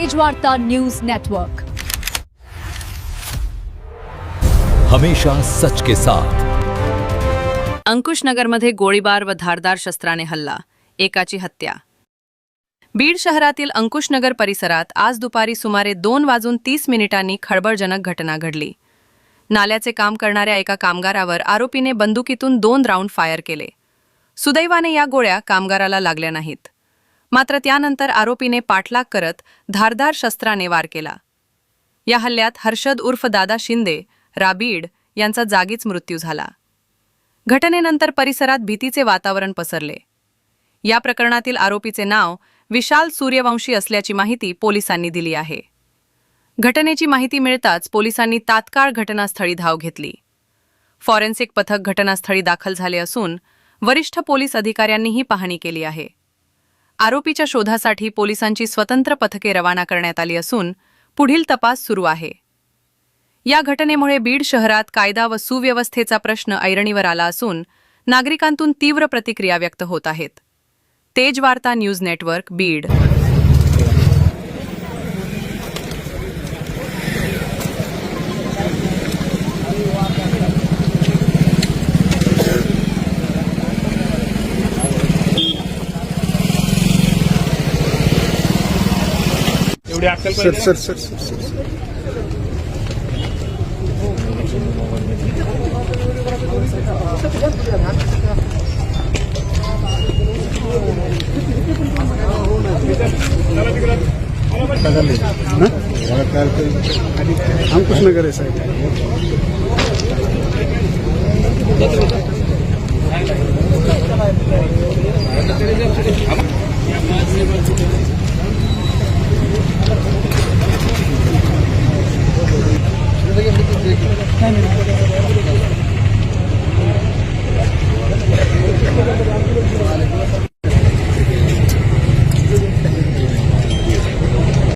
Tejvarta news network. हमेशा सच के साथ. अंकुशनगरमध्ये गोळीबार व धारदार शस्त्राने हल्ला एकाची हत्या. बीड शहरातील अंकुशनगर परिसरात आज दुपारी सुमारे दोन वाजून तीस मिनिटांनी खळबळजनक घटना घडली. नाल्याचे काम करणाऱ्या एका कामगारावर आरोपीने बंदुकीतून दोन राऊंड फायर केले. सुदैवाने या गोळ्या कामगाराला लागल्या नाहीत. मात्र त्यानंतर आरोपीने पाठलाग करत धारदार शस्त्राने वार केला. या हल्ल्यात हर्षद उर्फ दादा शिंदे राबीड यांचा जागीच मृत्यू झाला. घटनेनंतर परिसरात भीतीचे वातावरण पसरले. या प्रकरणातील आरोपीचे नाव विशाल सूर्यवंशी असल्याची माहिती पोलिसांनी दिली आहे. घटनेची माहिती मिळताच पोलिसांनी तात्काळ घटनास्थळी धाव घेतली. फॉरेन्सिक पथक घटनास्थळी दाखल झाले असून वरिष्ठ पोलीस अधिकाऱ्यांनीही पाहणी केली आहे. आरोपीच्या शोधासाठी पोलिसांची स्वतंत्र पथके रवाना करण्यात आली असून पुढील तपास सुरू आहे. या घटनेमुळे बीड शहरात कायदा व सुव्यवस्थेचा प्रश्न ऐरणीवर आला असून नागरिकांतून तीव्र प्रतिक्रिया व्यक्त होत आहेत. तेज वार्ता न्यूज नेटवर्क बीड. एवढी अक्कल sir sir sir sir sir. Ankush Nagar आहे साहेब. 那